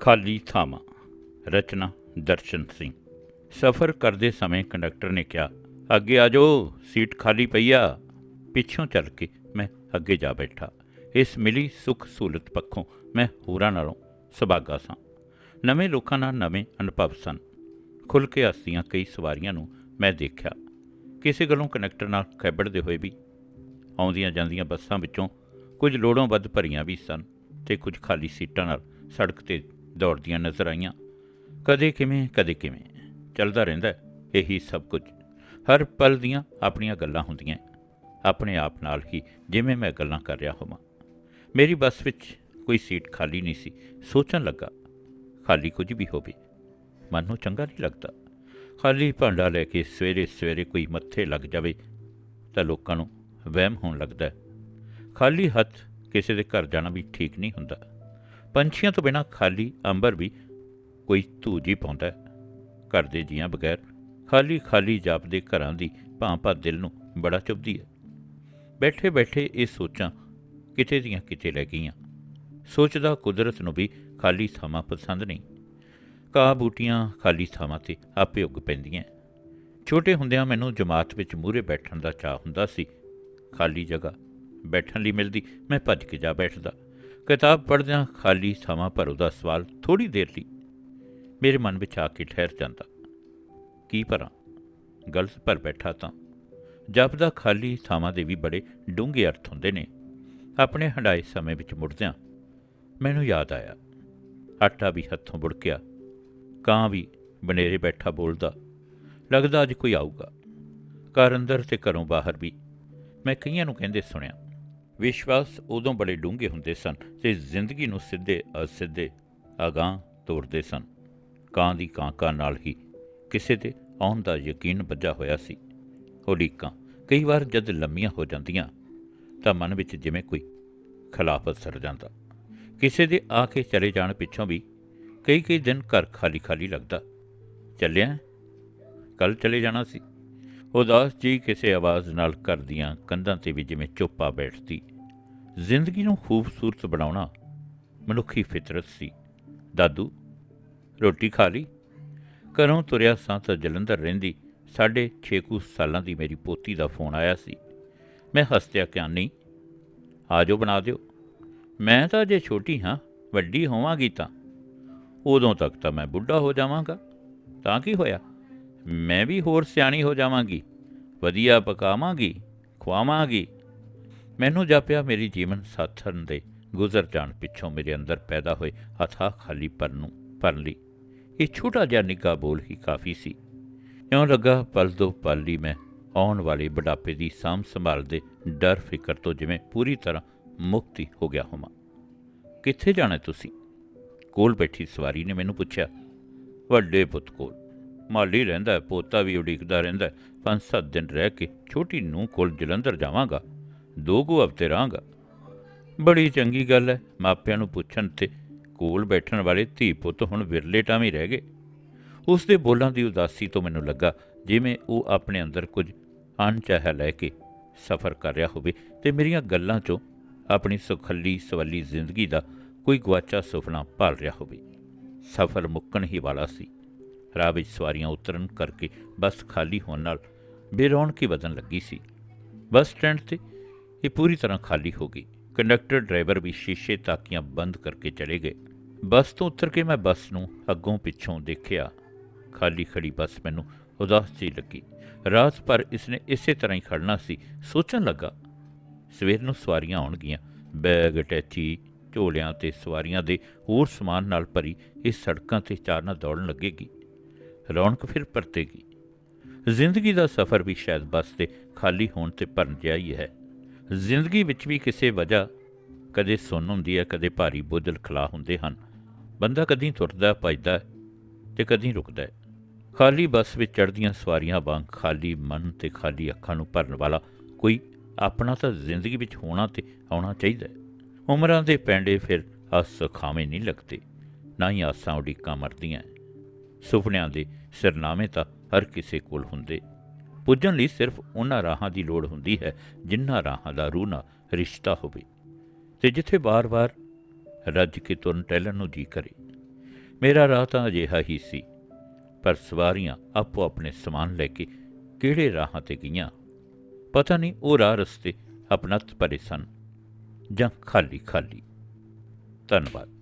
ਖਾਲੀ ਥਾਵਾਂ। ਰਚਨਾ ਦਰਸ਼ਨ ਸਿੰਘ। ਸਫ਼ਰ ਕਰਦੇ ਸਮੇਂ ਕੰਡਕਟਰ ਨੇ ਕਿਹਾ, ਅੱਗੇ ਆ ਜਾਓ, ਸੀਟ ਖਾਲੀ ਪਈ ਆ। ਪਿੱਛੋਂ ਚੱਲ ਕੇ ਮੈਂ ਅੱਗੇ ਜਾ ਬੈਠਾ। ਇਸ ਮਿਲੀ ਸੁੱਖ ਸਹੂਲਤ ਪੱਖੋਂ ਮੈਂ ਹੋਰਾਂ ਨਾਲੋਂ ਸੁਭਾਗਾ ਸਾਂ। ਨਵੇਂ ਲੋਕਾਂ ਨਾਲ ਨਵੇਂ ਅਨੁਭਵ ਸਨ। ਖੁੱਲ੍ਹ ਕੇ ਹੱਸਦੀਆਂ ਕਈ ਸਵਾਰੀਆਂ ਨੂੰ ਮੈਂ ਦੇਖਿਆ। ਕਿਸੇ ਗੱਲੋਂ ਕੰਡਕਟਰ ਨਾਲ ਖੈਬੜਦੇ ਹੋਏ ਵੀ ਆਉਂਦੀਆਂ ਜਾਂਦੀਆਂ ਬੱਸਾਂ ਵਿੱਚੋਂ ਕੁਝ ਲੋੜੋਂ ਵੱਧ ਭਰੀਆਂ ਵੀ ਸਨ ਤੇ ਕੁਝ ਖਾਲੀ ਸੀਟਾਂ ਨਾਲ ਸੜਕ ਤੇ ਦੌੜਦੀਆਂ ਨਜ਼ਰ ਆਈਆਂ। ਕਦੇ ਕਿਵੇਂ ਕਦੇ ਕਿਵੇਂ। ਚੱਲਦਾ ਰਹਿੰਦਾ ਇਹੀ ਸਭ ਕੁਝ। ਹਰ ਪਲ ਦੀਆਂ ਆਪਣੀਆਂ ਗੱਲਾਂ ਹੁੰਦੀਆਂ ਆਪਣੇ ਆਪ ਨਾਲ ਹੀ ਜਿਵੇਂ ਮੈਂ ਗੱਲਾਂ ਕਰ ਰਿਹਾ ਹੋਵਾਂ। ਮੇਰੀ ਬੱਸ ਵਿੱਚ ਕੋਈ ਸੀਟ ਖਾਲੀ ਨਹੀਂ ਸੀ। ਸੋਚਣ ਲੱਗਾ, ਖਾਲੀ ਕੁਝ ਵੀ ਹੋਵੇ। ਮਨ ਨੂੰ ਚੰਗਾ ਨਹੀਂ ਲੱਗਦਾ। ਖਾਲੀ ਭਾਂਡਾ ਲੈ ਕੇ ਸਵੇਰੇ ਸਵੇਰੇ ਕੋਈ ਮੱਥੇ ਲੱਗ ਜਾਵੇ ਤਾਂ ਲੋਕਾਂ ਨੂੰ ਵਹਿਮ ਹੋਣ ਲੱਗਦਾ ਖਾਲੀ ਹੱਥ ਕਿਸੇ ਦੇ ਘਰ ਜਾਣਾ ਵੀ ਠੀਕ ਨਹੀਂ ਹੁੰਦਾ। ਪੰਛੀਆਂ ਤੋਂ ਬਿਨਾ ਖਾਲੀ ਅੰਬਰ ਵੀ ਕੋਈ ਧੂਜੀ ਪਾਉਂਦਾ ਘਰ ਦੇ ਜੀਆਂ ਬਗੈਰ ਖਾਲੀ ਖਾਲੀ ਜਾਪਦੇ ਘਰਾਂ ਦੀ ਭਾਂ ਦਿਲ ਨੂੰ ਬੜਾ ਚੁੱਭਦੀ ਹੈ। ਬੈਠੇ ਬੈਠੇ ਇਹ ਸੋਚਾਂ ਕਿਤੇ ਦੀਆਂ ਕਿਤੇ ਲੈ ਗਈਆਂ। ਸੋਚਦਾ ਕੁਦਰਤ ਨੂੰ ਵੀ ਖਾਲੀ ਥਾਵਾਂ ਪਸੰਦ ਨਹੀਂ। ਘਾਹ ਬੂਟੀਆਂ ਖਾਲੀ ਥਾਵਾਂ ਤੇ ਆਪੇ ਉੱਗ ਪੈਂਦੀਆਂ। ਛੋਟੇ ਹੁੰਦਿਆਂ ਮੈਨੂੰ ਜਮਾਤ ਵਿੱਚ ਮੂਹਰੇ ਬੈਠਣ ਦਾ ਚਾਹ ਹੁੰਦਾ ਸੀ। ਖਾਲੀ ਜਗ੍ਹਾ ਬੈਠਣ ਲਈ ਮਿਲਦੀ, ਮੈਂ ਭੱਜ ਕੇ ਜਾ ਬੈਠਦਾ। ਕਿਤਾਬ ਪੜ੍ਹਦਿਆਂ ਖਾਲੀ ਥਾਵਾਂ ਭਰੋ ਦਾ ਸਵਾਲ ਥੋੜੀ ਦੇਰ ਲਈ ਮੇਰੇ ਮਨ ਵਿੱਚ ਆ ਕੇ ਠਹਿਰ ਜਾਂਦਾ। ਕੀ ਭਰਾਂ ਗਲਤ ਭਰ ਬੈਠਾ ਤਾਂ। ਜਪਦਾ ਖਾਲੀ ਥਾਵਾਂ ਦੇ ਵੀ ਬੜੇ ਡੂੰਘੇ ਅਰਥ ਹੁੰਦੇ ਨੇ। ਆਪਣੇ ਹੰਡਾਏ ਸਮੇਂ ਵਿੱਚ ਮੁੜਦਿਆਂ ਮੈਨੂੰ ਯਾਦ ਆਇਆ। ਆਟਾ ਵੀ ਹੱਥੋਂ ਬੁੜਕਿਆ ਕਾਂ ਵੀ ਬਨੇਰੇ ਬੈਠਾ ਬੋਲਦਾ, ਲੱਗਦਾ ਅੱਜ ਕੋਈ ਆਊਗਾ। ਘਰ ਅੰਦਰ ਤੇ ਘਰੋਂ ਬਾਹਰ ਵੀ। ਮੈਂ ਕਈਆਂ ਨੂੰ ਕਹਿੰਦੇ ਸੁਣਿਆ। ਵਿਸ਼ਵਾਸ ਉਦੋਂ ਬੜੇ ਡੂੰਘੇ ਹੁੰਦੇ ਸਨ ਤੇ ਜ਼ਿੰਦਗੀ ਨੂੰ ਸਿੱਧੇ ਅਸਿੱਧੇ ਅਗਾਂਹ ਤੋਰਦੇ ਸਨ। ਕਾਂ ਦੀ ਕਾਂਕਾ ਨਾਲ ਹੀ ਕਿਸੇ 'ਤੇ ਆਉਣ ਦਾ ਯਕੀਨ ਬੱਝਾ ਹੋਇਆ ਸੀ। ਹੋਲੀਕਾਂ ਕਈ ਵਾਰ ਜਦ ਲੰਮੀਆਂ ਹੋ ਜਾਂਦੀਆਂ ਤਾਂ ਮਨ ਵਿੱਚ ਜਿਵੇਂ ਕੋਈ ਖਿਲਾਫਤ ਸਰ ਜਾਂਦਾ। ਕਿਸੇ ਦੇ ਆ ਕੇ ਚਲੇ ਜਾਣ ਪਿੱਛੋਂ ਵੀ ਕਈ ਕਈ ਦਿਨ ਘਰ ਖਾਲੀ ਖਾਲੀ ਲੱਗਦਾ। ਚੱਲਿਆ ਕੱਲ ਚਲੇ ਜਾਣਾ ਸੀ। ਉਦਾਸ ਜੀ ਕਿਸੇ ਆਵਾਜ਼ ਨਾਲ ਕਰਦੀਆਂ ਕੰਧਾਂ ਤੇ ਵੀ ਜਿਵੇਂ ਚੁੱਪਾ ਬੈਠਦੀ ਜ਼ਿੰਦਗੀ ਨੂੰ ਖੂਬਸੂਰਤ ਬਣਾਉਣਾ ਮਨੁੱਖੀ ਫਿਤਰਤ ਸੀ। ਦਾਦੂ, ਰੋਟੀ ਖਾ ਲਈ। ਘਰੋਂ ਤੁਰਿਆ ਸਾਂ ਤਾਂ ਜਲੰਧਰ ਰਹਿੰਦੀ ਸਾਢੇ ਛੇ ਕੁ ਸਾਲਾਂ ਦੀ ਮੇਰੀ ਪੋਤੀ ਦਾ ਫੋਨ ਆਇਆ ਸੀ। ਮੈਂ ਹੱਸਿਆ ਕਿਹਾ, ਨਹੀਂ, ਆਜੋ ਬਣਾ ਦਿਓ। ਮੈਂ ਤਾਂ ਜੇ ਛੋਟੀ ਹਾਂ, ਵੱਡੀ ਹੋਵਾਂਗੀ ਤਾਂ। ਉਦੋਂ ਤੱਕ ਤਾਂ ਮੈਂ ਬੁੱਢਾ ਹੋ ਜਾਵਾਂਗਾ। ਤਾਂ ਕੀ ਹੋਇਆ? ਮੈਂ ਵੀ ਹੋਰ ਸਿਆਣੀ ਹੋ ਜਾਵਾਂਗੀ। ਵਧੀਆ ਪਕਾਵਾਂਗੀ, ਖਵਾਵਾਂਗੀ। ਮੈਨੂੰ ਜਾਪਿਆ ਮੇਰੀ ਜੀਵਨ ਸਾਥਣ ਦੇ, ਗੁਜ਼ਰ ਜਾਣ ਪਿੱਛੋਂ ਮੇਰੇ ਅੰਦਰ ਪੈਦਾ ਹੋਏ ਅਥਾਹ ਖਾਲੀ ਪਰ ਨੂੰ ਭਰਨ ਲਈ। ਇਹ ਛੋਟਾ ਜਿਹਾ ਨਿੱਘਾ ਬੋਲ ਹੀ ਕਾਫੀ ਸੀ। ਇਉਂ ਲੱਗਾ ਪਲ ਦੋ ਪਲ ਹੀ ਮੈਂ ਆਉਣ ਵਾਲੇ ਬੁਢਾਪੇ ਦੀ ਸਾਂਭ ਸੰਭਾਲ ਦੇ ਡਰ ਫਿਕਰ ਤੋਂ ਜਿਵੇਂ ਪੂਰੀ ਤਰ੍ਹਾਂ ਮੁਕਤੀ ਹੋ ਗਿਆ ਹੋਵਾਂ। ਕਿੱਥੇ ਜਾਣਾ ਤੁਸੀਂ? ਕੋਲ ਬੈਠੀ ਸਵਾਰੀ ਨੇ ਮੈਨੂੰ ਪੁੱਛਿਆ। ਵੱਡੇ ਪੁੱਤ ਕੋਲ। ਮਾਲੀ ਰਹਿੰਦਾ, ਪੋਤਾ ਵੀ ਉਡੀਕਦਾ ਰਹਿੰਦਾ, ਪੰਜ ਸੱਤ ਦਿਨ ਰਹਿ ਕੇ ਛੋਟੀ ਨੂੰ ਕੋਲ ਜਲੰਧਰ ਜਾਵਾਂਗਾ। ਦੋ ਕੁ ਹਫ਼ਤੇ ਰਹਾਂਗਾ। ਬੜੀ ਚੰਗੀ ਗੱਲ ਹੈ ਮਾਪਿਆਂ ਨੂੰ ਪੁੱਛਣ ਤੇ ਕੋਲ ਬੈਠਣ ਵਾਲੇ ਧੀ ਪੁੱਤ ਹੁਣ ਵਿਰਲੇ ਟਾਵੇਂ ਰਹਿ ਗਏ। ਉਸ ਦੇ ਬੋਲਾਂ ਦੀ ਉਦਾਸੀ ਤੋਂ ਮੈਨੂੰ ਲੱਗਾ ਜਿਵੇਂ ਉਹ ਆਪਣੇ ਅੰਦਰ ਕੁਝ ਅਣਚਾਹਿਆ ਲੈ ਕੇ ਸਫ਼ਰ ਕਰ ਰਿਹਾ ਹੋਵੇ ਤੇ ਮੇਰੀਆਂ ਗੱਲਾਂ 'ਚੋਂ ਆਪਣੀ ਸੁਖੱਲੀ ਸਵੱਲੀ ਜ਼ਿੰਦਗੀ ਦਾ ਕੋਈ ਗਵਾਚਾ ਸੁਪਨਾ ਭਾਲ ਰਿਹਾ ਹੋਵੇ। ਸਫ਼ਰ ਮੁੱਕਣ ਹੀ ਵਾਲਾ ਸੀ। ਰਾਹ ਵਿੱਚ ਸਵਾਰੀਆਂ ਉਤਰਨ ਕਰਕੇ ਬੱਸ ਖਾਲੀ ਹੋਣ ਨਾਲ ਬੇਰੌਣਕੀ ਵਧਣ ਲੱਗੀ ਸੀ। ਬੱਸ ਸਟੈਂਡ ਤੇ ਇਹ ਪੂਰੀ ਤਰ੍ਹਾਂ ਖਾਲੀ ਹੋ ਗਈ। ਕੰਡਕਟਰ ਡਰਾਈਵਰ ਵੀ ਸ਼ੀਸ਼ੇ ਤਾਕੀਆਂ ਬੰਦ ਕਰਕੇ ਚਲੇ ਗਏ। ਬੱਸ ਤੋਂ ਉਤਰ ਕੇ ਮੈਂ ਬੱਸ ਨੂੰ ਅੱਗੋਂ ਪਿੱਛੋਂ ਦੇਖਿਆ। ਖਾਲੀ ਖੜੀ ਬੱਸ ਮੈਨੂੰ ਉਦਾਸ ਜਿਹੀ ਲੱਗੀ। ਰਾਤ ਭਰ ਇਸਨੇ ਇਸੇ ਤਰ੍ਹਾਂ ਹੀ ਖੜਨਾ ਸੀ, ਸੋਚਣ ਲੱਗਾ। ਸਵੇਰ ਨੂੰ ਸਵਾਰੀਆਂ ਆਉਣਗੀਆਂ। ਬੈਗ, ਟੈਚੀ, ਝੋਲਿਆਂ ਤੇ ਸਵਾਰੀਆਂ ਦੇ ਹੋਰ ਸਮਾਨ ਨਾਲ ਭਰੀ ਇਸ ਸੜਕਾਂ ਤੇ ਚਾਰਨਾ ਦੌੜਨ ਲੱਗੇਗੀ। ਰੌਣਕ ਫਿਰ ਪਰਤੇਗੀ। ਜ਼ਿੰਦਗੀ ਦਾ ਸਫ਼ਰ ਵੀ ਸ਼ਾਇਦ ਬੱਸ ਤੇ ਖਾਲੀ ਹੋਣ ਤੇ ਭਰਨ ਜਿਹਾ ਹੀ ਹੈ। ਜ਼ਿੰਦਗੀ ਵਿੱਚ ਵੀ ਕਿਸੇ ਵਜ੍ਹਾ ਕਦੇ ਸੁੰਨ ਹੁੰਦੀ ਹੈ, ਕਦੇ ਭਾਰੀ ਬੋਝਲ ਖਲਾ ਹੁੰਦੇ ਹਨ। ਬੰਦਾ ਕਦੀ ਤੁਰਦਾ, ਭੱਜਦਾ ਹੈ ਤੇ ਕਦੀ ਰੁਕਦਾ ਹੈ। ਖਾਲੀ ਬੱਸ ਵਿੱਚ ਚੜ੍ਹਦੀਆਂ ਸਵਾਰੀਆਂ ਵਾਂਗ ਖਾਲੀ ਮਨ ਤੇ ਖਾਲੀ ਅੱਖਾਂ ਨੂੰ ਭਰਨ ਵਾਲਾ ਕੋਈ ਆਪਣਾ ਤਾਂ ਜ਼ਿੰਦਗੀ ਵਿੱਚ ਹੋਣਾ ਤੇ ਆਉਣਾ ਚਾਹੀਦਾ ਹੈ। ਉਮਰਾਂ ਦੇ ਪੈਂਡੇ ਫਿਰ ਆਸ ਖਾਵੇਂ ਨਹੀਂ ਲੱਗਦੇ, ਨਾ ਹੀ ਆਸਾਂ ਉਡੀਕਾਂ ਮਰਦੀਆਂ ਸੁਪਨਿਆਂ ਦੇ ਸਿਰਨਾਮੇ ਤਾਂ ਹਰ ਕਿਸੇ ਕੋਲ ਹੁੰਦੇ। ਪੁੱਜਣ ਲਈ ਸਿਰਫ ਉਹਨਾਂ ਰਾਹਾਂ ਦੀ ਲੋੜ ਹੁੰਦੀ ਹੈ, ਜਿਨ੍ਹਾਂ ਰਾਹਾਂ ਦਾ ਰੂਹ ਨਾਲ ਰਿਸ਼ਤਾ ਹੋਵੇ। ਤੇ ਜਿੱਥੇ ਬਾਰ-ਬਾਰ ਰੱਜ ਕੇ ਤੁਰਨ ਟਹਿਲਣ ਨੂੰ ਜੀ ਕਰੇ। ਮੇਰਾ ਰਾਹ ਤਾਂ ਅਜਿਹਾ ਹੀ ਸੀ, ਪਰ ਸਵਾਰੀਆਂ ਆਪੋ ਆਪਣੇ ਸਮਾਨ ਲੈ ਕੇ ਕਿਹੜੇ ਰਾਹਾਂ ਤੇ ਗਈਆਂ? ਪਤਾ ਨਹੀਂ ਉਹ ਰਾਹ ਰਸਤੇ ਆਪਣਤ ਭਰੇ ਸਨ ਜਾਂ ਖਾਲੀ ਖਾਲੀ ਧੰਨਵਾਦ।